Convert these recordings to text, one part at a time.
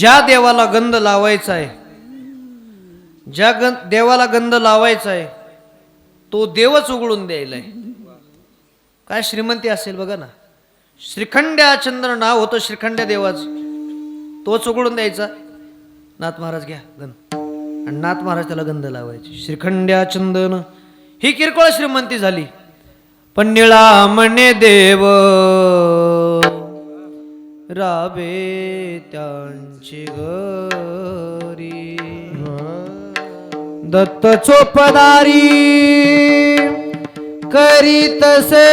ज्या देवाला गंध लावायचा आहे ज्या गं देवाला गंध लावायचा आहे तो देवच उघडून द्यायला आहे. काय श्रीमंती असेल बघा ना. श्रीखंड्या चंद्र नाव होतं श्रीखंड्या देवाचं. तोच उघडून द्यायचा. नाथ महाराज घ्या गंध. आणि नाथ महाराज त्याला गंध लावायचे. श्रीखंड्या चंदन. ही किरकोळ श्रीमंती झाली. पण निळा म्हणे देव. राबे त्यांची गरी दत्त चोपदारी करीतसे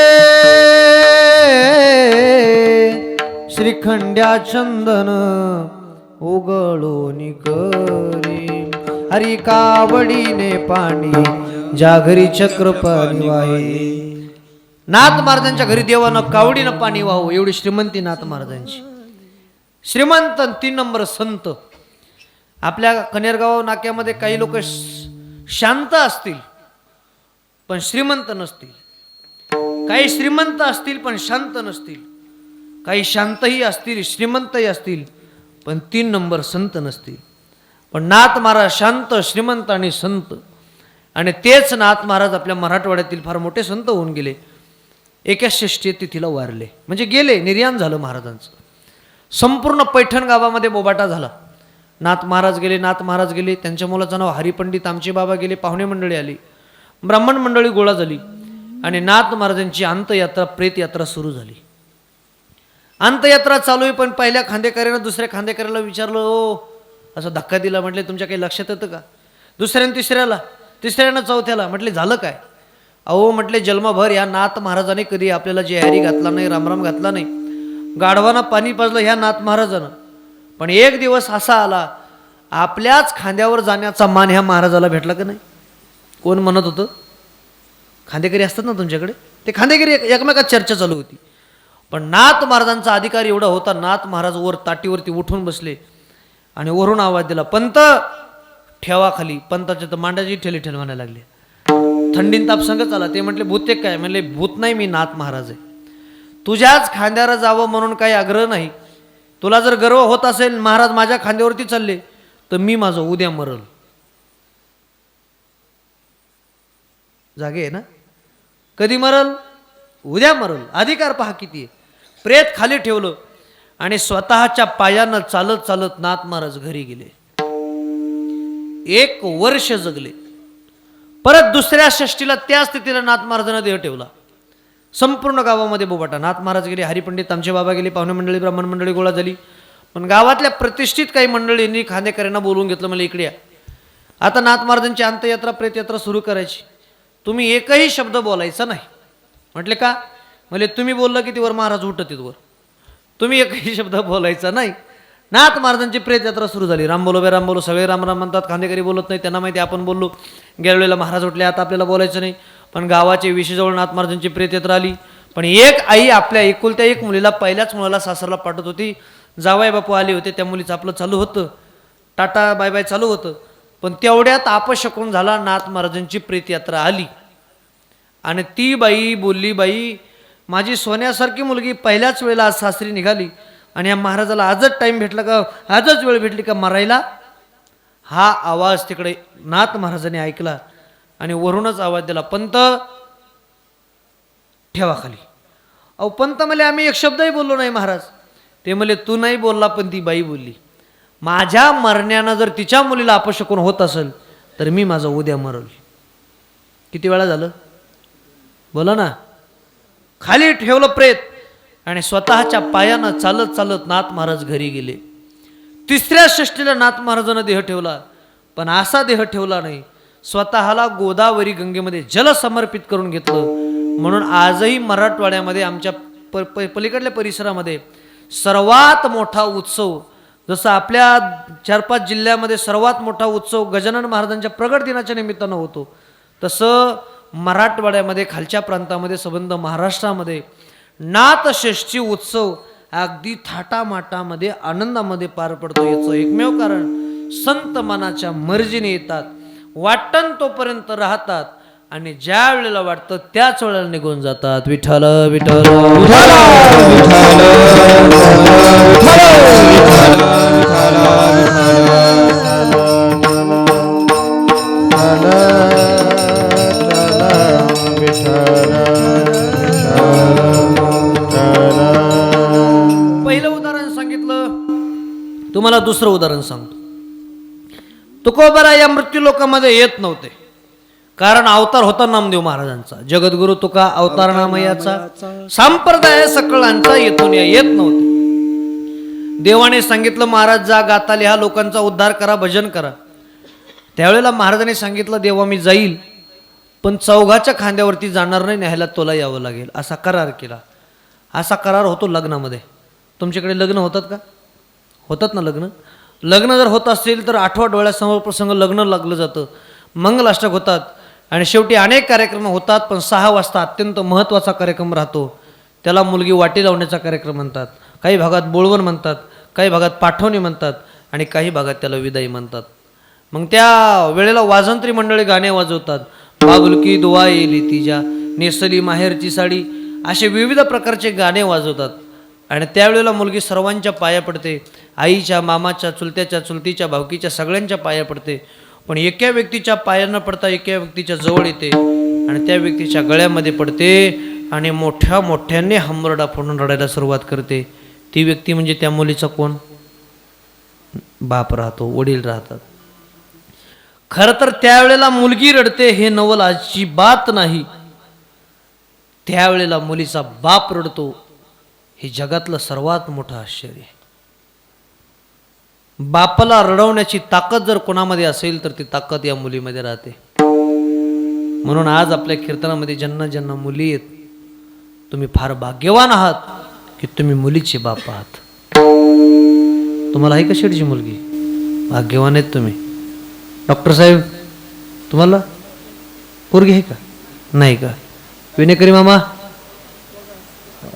श्रीखंड्या चंदन उघडून करी हरी कावडीने पाणी जागरी घरी चक्र नाथ महाराजांच्या घरी देवानं कावडीनं पाणी वाहू एवढी श्रीमंती नाथ महाराजांची. श्रीमंत तीन नंबर संत. आपल्या कनेरगाव नाक्यामध्ये काही लोक शांत असतील पण श्रीमंत नसतील. काही श्रीमंत असतील पण शांत नसतील. काही शांतही असतील श्रीमंतही असतील पण तीन नंबर संत नसतील. पण नाथ महाराज शांत श्रीमंत आणि संत. आणि तेच नाथ महाराज आपल्या मराठवाड्यातील फार मोठे संत होऊन गेले. एका एकाशष्टी तिथीला वारले. म्हणजे गेले निर्याण झालं महाराजांचं. संपूर्ण पैठण गावामध्ये बोबाटा झाला. नाथ महाराज गेले नाथ महाराज गेले त्यांच्या मुलाचं नाव हरिपंडित आमचे बाबा गेले पाहुणे मंडळी आली. ब्राह्मण मंडळी गोळा झाली. आणि नाथ महाराजांची अंतयात्रा प्रेतयात्रा सुरू झाली. अंतयात्रा चालू आहे पण पहिल्या खांदेकऱ्यानं दुसऱ्या खांदेकऱ्याला विचारलं ओ असं धक्का दिला म्हटले तुमच्या काही लक्षात येतं का? दुसऱ्यानं तिसऱ्याला तिसऱ्यानं चौथ्याला म्हटले झालं काय? अहो म्हटले जन्मभर या नाथ महाराजाने कधी आपल्याला जेहारी घातला नाही रामराम घातला नाही. गाढवानं पाणी पाजलं ह्या नाथ महाराजानं. पण एक दिवस असा आला आपल्याच खांद्यावर जाण्याचा मान ह्या महाराजाला भेटला का नाही? कोण म्हणत होतं? खांदेकरी असतात ना तुमच्याकडे? ते खांदेकरी एक- एकमेकात चर्चा चालू होती. पण नाथ महाराजांचा अधिकार एवढा होता नाथ महाराज वर ताटीवरती उठून बसले आणि वरून आवाज दिला पंत ठेवा खाली. पंताच्या तर मांडाची ठेली ठेल म्हणायला थंडीन ताप संगच आला ते म्हटले भूत ते काय? म्हणले भूत नाही मी नाथ महाराज आहे. तुझ्याच खांद्यावर जावं म्हणून काही आग्रह नाही. तुला जर गर्व होत असेल महाराज माझ्या खांद्यावरती चालले तर मी माझं उद्या मरल. जागे आहे ना? कधी मरल? उद्या मरल. अधिकार पहा किती आहे. प्रेत खाली ठेवलं आणि स्वतःच्या पायानं चालत चालत नाथ महाराज घरी गेले. एक वर्ष जगले. परत दुसऱ्या षष्टीला त्या स्थितीला नाथ महाराजांना देह ठेवला. संपूर्ण गावामध्ये बोबाटा. नाथ महाराज गेले हरिपंडित आमचे बाबा गेले पाहुणे मंडळी ब्राह्मण मंडळी गोळा झाली. पण गावातल्या प्रतिष्ठित काही मंडळींनी खांदेकऱ्यांना बोलवून घेतलं मला इकडे या. आता नाथ महाराजांची अंतयात्रा प्रेतयात्रा सुरू करायची. तुम्ही एकही शब्द बोलायचा नाही. म्हटले का? म्हणजे तुम्ही बोललं की वर महाराज उठत वर. तुम्ही एकही शब्द बोलायचा नाही. नाथ महाराजांची प्रेतयात्रा सुरू झाली. राम बोलो बे राम बोलो. सगळे राम राम म्हणतात. खांदेकरी बोलत नाही त्यांना माहिती आपण बोललो. गेल्या वेळेला महाराज उठले आता आपल्याला बोलायचं नाही. पण गावाचे विशेजवळ नाथ महाराजांची प्रेतयात्रा आली. पण एक आई आपल्या एकुलत्या एक मुलीला पहिल्याच मुलाला सासरला पाठवत होती. जावाई बापू आले होते त्या मुलीचं आपलं चालू होतं. टाटा बाय बाय चालू होतं. पण तेवढ्यात आपशकून झाला नाथ महाराजांची प्रेतयात्रा आली. आणि ती बाई बोलली बाई माझी सोन्यासारखी मुलगी पहिल्याच वेळेला आज सासरी निघाली. आणि या महाराजाला आजच टाईम भेटला का आजच वेळ भेटली का मरायला? हा आवाज तिकडे नाथ महाराजांनी ऐकला आणि वरूनच आवाज दिला पंत ठेवा खाली. अहो पंत मला आम्ही एक शब्दही बोललो नाही महाराज. ते म्हणले तू नाही बोलला पण ती बाई बोलली. माझ्या मरण्यानं जर तिच्या मुलीला अपशकून होत असेल तर मी माझं उद्या मरल. किती वेळा झालं? बोला ना. खाली ठेवलं प्रेत. आणि स्वतःच्या पायानं चालत चालत नाथ महाराज घरी गेले. तिसऱ्या षष्टीला नाथ महाराजांना देह ठेवला पण असा देह ठेवला नाही. स्वतःला गोदावरी गंगेमध्ये जल समर्पित करून घेतलं. म्हणून आजही मराठवाड्यामध्ये आमच्या प प- पलीकडल्या परिसरामध्ये सर्वात मोठा उत्सव जसं आपल्या चार पाच जिल्ह्यामध्ये सर्वात मोठा उत्सव गजानन महाराजांच्या प्रगट दिनाच्या निमित्तानं होतो तसं मराठवाड्यामध्ये खालच्या प्रांतामध्ये संबंध महाराष्ट्रामध्ये नाथषष्ठी उत्सव अगदी थाटामाटामध्ये आनंदामध्ये पार पडतो याचं एकमेव कारण संत मनाच्या मर्जीने येतात वाटण तोपर्यंत राहतात आणि ज्या वेळेला वाटतं त्याच वेळेला निघून जातात विठ्ठल विठ्ठल विठ्ठल विठ्ठल दुसरं उदाहरण सांगतो. तुकोबरा या मृत्यू लोकामध्ये येत नव्हते. कारण अवतार होता नामदेव महाराजांचा. जगद्गुरु तुका अवतार नामयाचा संप्रदाय सकळांचा येथून या येत नव्हते. देवाने सांगितलं महाराज जा गाता लिहा लोकांचा उद्धार करा भजन करा. त्यावेळेला महाराजांनी सांगितलं देवा मी जाईल पण चौघाच्या खांद्यावरती जाणार नाही न्यायला तुला यावं लागेल. असा करार केला. असा करार होतो लग्नामध्ये. तुमच्याकडे लग्न होतात का? होतात ना लग्न? लग्न जर होत असेल तर आठवा डोळ्यासमोर प्रसंग लग्न लागलं जातं. मंगलाष्टक होतात आणि शेवटी अनेक कार्यक्रम होतात पण सहा वाजता अत्यंत महत्त्वाचा कार्यक्रम राहतो. त्याला मुलगी वाटी लावण्याचा कार्यक्रम म्हणतात. काही भागात बोळवण म्हणतात काही भागात पाठवणी म्हणतात आणि काही भागात त्याला विदाई म्हणतात. मग त्या वेळेला वाजंत्री मंडळी गाणे वाजवतात. बाबुलकी दुवा येली तिजा नेसली माहेरची साडी असे विविध प्रकारचे गाणे वाजवतात. आणि त्यावेळेला मुलगी सर्वांच्या पाया पडते. आईच्या मामाच्या चुलत्याच्या चुलतीच्या भावकीच्या सगळ्यांच्या पाया पडते. पण एका व्यक्तीच्या पाया न पडता एका व्यक्तीच्या जवळ येते आणि त्या व्यक्तीच्या गळ्यामध्ये पडते आणि मोठ्या मोठ्याने हमरडा फोडून रडायला सुरुवात करते. ती व्यक्ती म्हणजे त्या मुलीचा कोण? बाप राहतो वडील राहतात. खरं तर त्यावेळेला मुलगी रडते हे नवल अजिबात नाही. त्यावेळेला मुलीचा बाप रडतो. हे जगातलं सर्वात मोठं आश्चर्य आहे. बापाला रडवण्याची ताकद जर कोणामध्ये असेल तर ती ताकद या मुलीमध्ये राहते. म्हणून आज आपल्या कीर्तनामध्ये ज्यांना ज्यांना मुली आहेत तुम्ही फार भाग्यवान आहात की तुम्ही मुलीचे बाप आहात. तुम्हाला आहे का शेडची मुलगी? भाग्यवान आहेत तुम्ही. डॉक्टर साहेब तुम्हाला पोरगी आहे का? नाही का? विनेकरी मामा?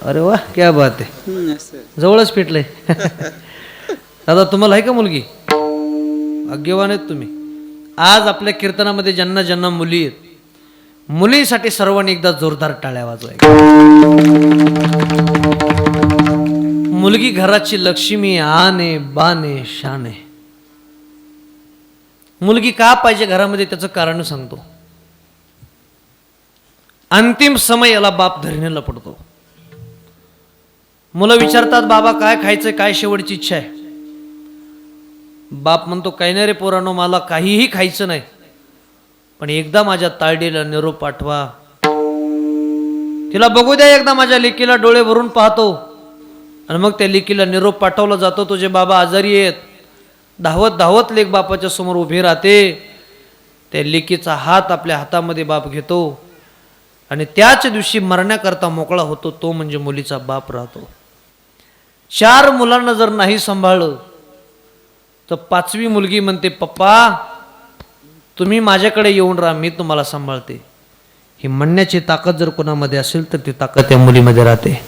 अरे वा क्या बात आहे जवळच पेटलंय. दादा तुम्हाला आहे का मुलगी? भाग्यवान आहेत तुम्ही. आज आपल्या कीर्तनामध्ये ज्यांना ज्यांना मुली आहेत मुलींसाठी सर्वांनी एकदा जोरदार टाळ्या वाजवाय. मुलगी घराची लक्ष्मी आने बाने शाने. मुलगी का पाहिजे घरामध्ये त्याचं कारण सांगतो. अंतिम समय याला बाप धरणेला पडतो. मुलं विचारतात बाबा काय खायचं काय शेवटची इच्छा आहे? बाप म्हणतो काही नाही रे पोरानो मला काहीही खायचं नाही. पण एकदा माझ्या ताळडीला निरोप पाठवा. तिला बघू द्या एकदा माझ्या लेकीला डोळे भरून पाहतो. आणि मग त्या लेकीला निरोप पाठवला जातो तुझे बाबा आजारी आहेत धावत धावत लेक बापाच्या समोर उभी राहते. त्या लेकीचा हात आपल्या हातामध्ये बाप घेतो आणि त्याच दिवशी मरण्याकरता मोकळा होतो तो म्हणजे मुलीचा बाप राहतो. चार मुलांना जर नाही सांभाळलं तर पाचवी मुलगी म्हणते पप्पा तुम्ही माझ्याकडे येऊन राहा मी तुम्हाला सांभाळते. ही म्हणण्याची ताकद जर कोणामध्ये असेल तर ती ताकद त्या मुलीमध्ये राहते.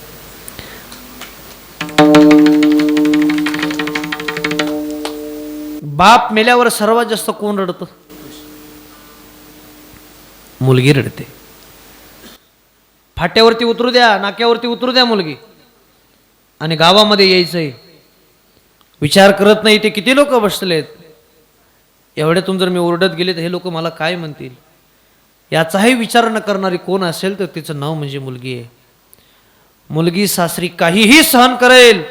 बाप मेल्यावर सर्वात जास्त कोण रडतं? मुलगी रडते. फाट्यावरती उतरू द्या नाक्यावरती उतरू द्या मुलगी. आणि गावामध्ये यायचंय. विचार करत नाही ते किती लोक बसलेत? एवढ्यातून जर मी ओरडत गेले तर हे लोक मला काय म्हणतील? याचाही विचार न करणारी कोण असेल तर तिचं नाव म्हणजे मुलगी आहे. मुलगी सासरी काहीही सहन करेल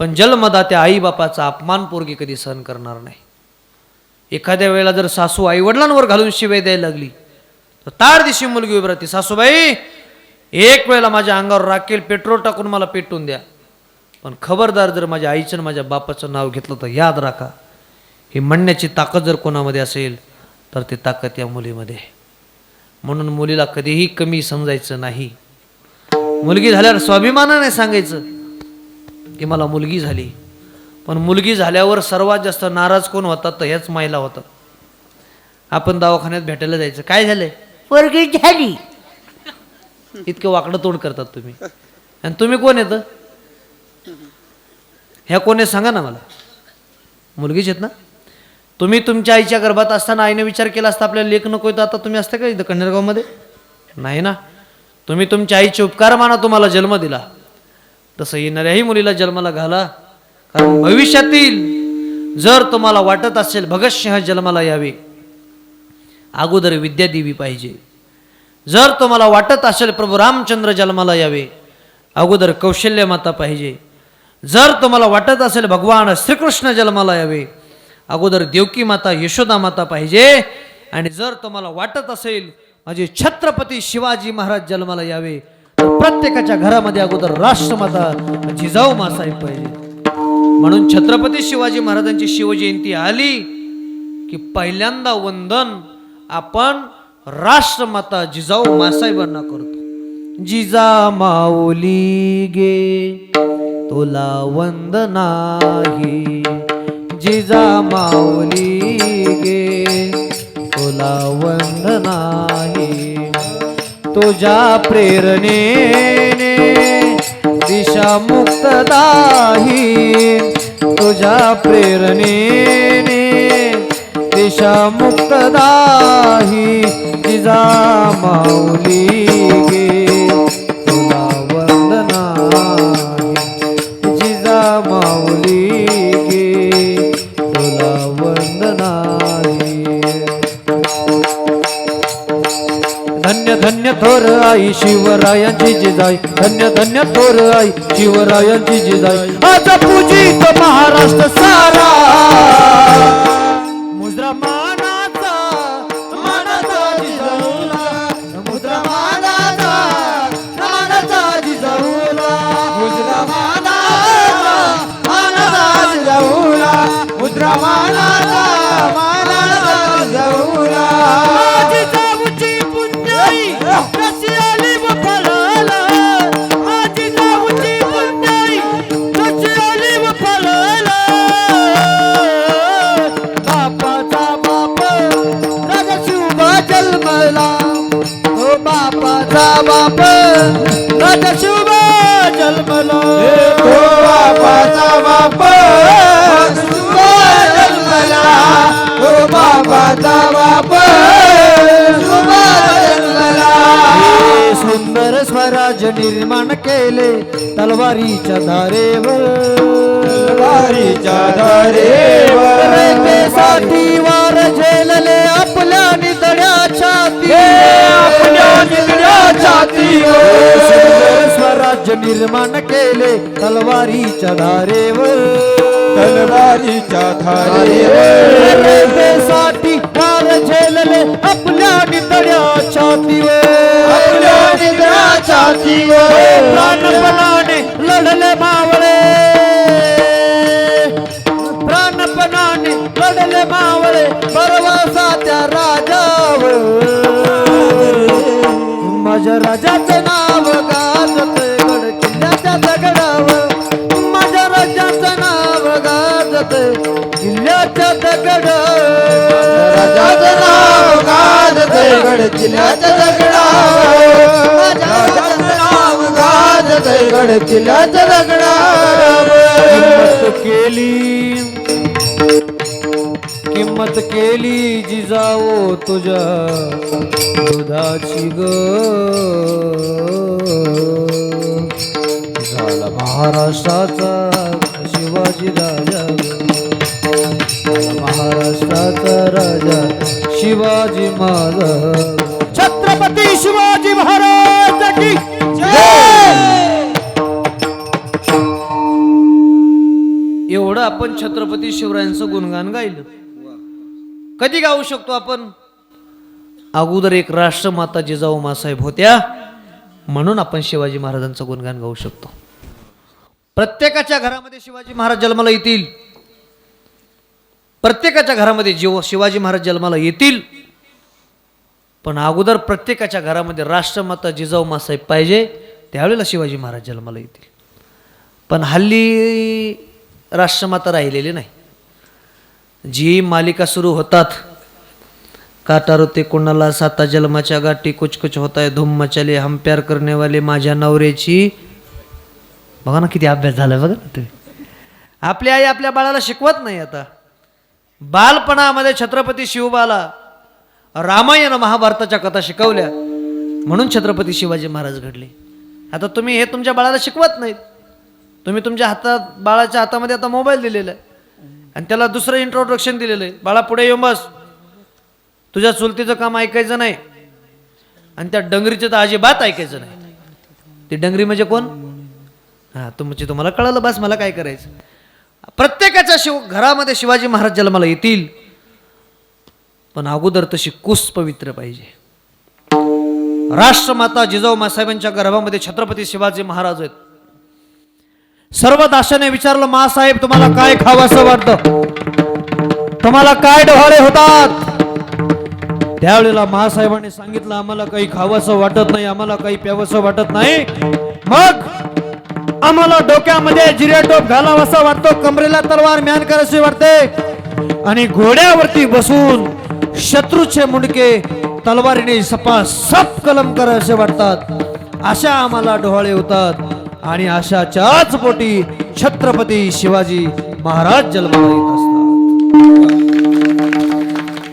पण जन्मदात्या त्या आईबापाचा अपमान पोरगी कधी सहन करणार नाही. एखाद्या वेळेला जर सासू आईवडिलांवर घालून शिवाय द्यायला लागली तर तार दिशी मुलगी उभी राहते. सासूबाई एक वेळेला माझ्या अंगावर राखेल पेट्रोल टाकून मला पेटून द्या. पण खबरदार जर माझ्या आईचं आणि माझ्या बापाचं नाव घेतलं तर याद राखा ही म्हणण्याची ताकद जर कोणामध्ये असेल तर ती ताकद या मुलीमध्ये. आहे. म्हणून मुलीला कधीही कमी समजायचं नाही. मुलगी झाल्यावर स्वाभिमानाने सांगायचं की मला मुलगी झाली. पण मुलगी झाल्यावर सर्वात जास्त नाराज कोण होतात तर ह्याच महिला होतं आपण दवाखान्यात भेटायला जायचं. काय झालंय? पोरगी झाली. इतकं वाकडं तोंड करतात तुम्ही. आणि तुम्ही कोण येतं ह्या कोण आहे सांगा ना मला. मुलगीच आहेत ना? तुम्ही तुमच्या आईच्या गर्भात असताना आईने विचार केला असता आपल्याला लेख नको येतो आता तुम्ही असता का इथं कन्नरगावमध्ये नाही ना. तुम्ही तुमच्या आईचे उपकार माना तुम्हाला जन्म दिला. तसं येणाऱ्याही मुलीला जन्माला घाला. कारण भविष्यातील जर तुम्हाला वाटत असेल भगतसिंह जन्माला यावे अगोदर विद्या देवी पाहिजे. जर तुम्हाला वाटत असेल प्रभू रामचंद्र जन्माला यावे अगोदर कौशल्य माता पाहिजे. जर तुम्हाला वाटत असेल भगवान श्रीकृष्ण जन्माला यावे अगोदर देवकी माता यशोदा माता पाहिजे. आणि जर तुम्हाला वाटत असेल माझे छत्रपती शिवाजी महाराज जन्माला यावे प्रत्येकाच्या घरामध्ये अगोदर राष्ट्रमाता जिजाऊ मासाहेब पाहिजे. म्हणून छत्रपती शिवाजी महाराजांची शिवजयंती आली की पहिल्यांदा वंदन आपण राष्ट्रमाता जिजाऊ मासाहेबांना करतो. जिजा माऊली गे तुला वंदनाही. जिजा माऊली गे तुला वंदनाही. तुझ्या प्रेरणेने दिशा मुक्तदाही तुझ्या प्रेरणेने दिशा मुक्तदाही जिजा माऊली गे. तुला वंदना जिजा माऊली गे. तुला वंदना धन्य धन्य थोर आई शिवरायांची जिजाई. धन्य धन्य थोर आई शिवरायांची जिजाई. आज पूजित महाराष्ट्र सारा. बाप राजा शुभ जन्मला. स्वराज निर्माण केले तलवारीच्या धारेवर. वारीच्या धारेवर. साठी वार झेलले आपल्या निधड्या छाती आपल्या सुंदर स्वराज्य निर्माण केले तलवारीच्या धारेवर. तलवारीच्या धारेवर. साठी वार झेलले आपल्या निधड्या छातीवर. निगड्या छातीवर प्राणपणाने लढले मावळे प्राणपणाने लढले मावळे परवासा त्या राजावर। माझ्या राजाचं नाव गाजत गड किल्ल्याच्या दगडावर. माझ्या राजाचं नाव गाजत किल्ल्याच्या दगड राजाचं नाव गाजते गड किल्ल्याच्या दगडावर. दगडावर किंमत केली. किंमत केली जिजाओ तुझ्या दुधाची ग. झाला महाराष्ट्राचा शिवाजी राजा महाराष्ट्राचा राजा शिवाजी महाराज छत्रपती शिवाजी महाराज की एवढं छत्रपती शिवरायांचं गुणगान गायलं. कधी गाऊ शकतो आपण? अगोदर एक राष्ट्रमाता जिजाऊ मासाहेब होत्या. म्हणून आपण शिवाजी महाराजांचं गुणगान गाऊ शकतो. प्रत्येकाच्या घरामध्ये शिवाजी महाराज जन्माला येतील. प्रत्येकाच्या घरामध्ये जीव शिवाजी महाराज जन्माला येतील. पण अगोदर प्रत्येकाच्या घरामध्ये राष्ट्रमाता जिजाऊ मासाहेब पाहिजे त्यावेळेला शिवाजी महाराज जन्माला येतील. पण हल्ली राष्ट्रमाता राहिलेली नाही. जी मालिका सुरू होतात काटारो ते कोणाला साता जन्माच्या गाठी कुछ कुछ आहे है धूम मचाले हम प्यार करणेवाले माझ्या नवऱ्याची. बघा ना किती अभ्यास झाला बघा ना तुम्ही आपली आई आपल्या बाळाला शिकवत नाही आता. बालपणामध्ये छत्रपती शिवबाला रामायण महाभारताच्या कथा शिकवल्या म्हणून छत्रपती शिवाजी महाराज घडले. आता तुम्ही हे तुमच्या बाळाला शिकवत नाहीत. तुम्ही तुमच्या हातात बाळाच्या हातामध्ये आता मोबाईल दिलेला आहे. आणि त्याला दुसरं इंट्रोडक्शन दिलेलं आहे. बाळा पुढे येऊन बस. तुझ्या चुलतीचं काम ऐकायचं नाही. आणि त्या डंगरीचं तर अजिबात ऐकायचं नाही. ती डंगरी म्हणजे कोण? हां तुमची तुम्हाला कळलं बस मला काय करायचं? प्रत्येकाच्या शिव घरामध्ये शिवाजी महाराज जन्माला येतील. पण अगोदर तशी कुस पवित्र पाहिजे. राष्ट्रमाता जिजाऊ मासाहेबांच्या गर्भामध्ये छत्रपती शिवाजी महाराज आहेत. सर्व दाशाने विचारलं मासाहेब तुम्हाला काय खावंसं वाटतं? तुम्हाला काय डोहाळे होतात? त्यावेळेला महासाहेबांनी सांगितलं आम्हाला काही खावंसं वाटत नाही आम्हाला काही प्यावंसं वाटत नाही. मग आम्हाला डोक्यामध्ये जिरे टोप घालावासा वाटतो कमरेला तलवार म्यान करायची वाटते. आणि घोड्यावरती बसून शत्रूचे मुंडके तलवारीने सपा सप कलम करायचे वाटतात. अशा आम्हाला डोहाळे होतात. आणि अशाच्याच पोटी छत्रपती शिवाजी महाराज जन्माला येत असतात.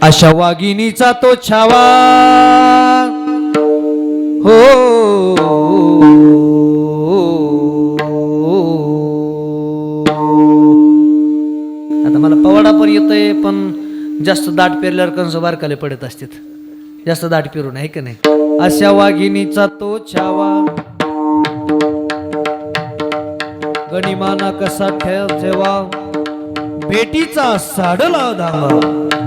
अशा वाघिणीचा तो छावा. हो. आता मला पवाडा पण येतोय पण जास्त दाट पेरल्यावर कंस बारकाले पडत असतात. जास्त दाट पेरून आहे का नाही? अशा वाघिणीचा तो छावा. गणिमाना कसा ठेव ठेवा. बेटीचा साडला धावा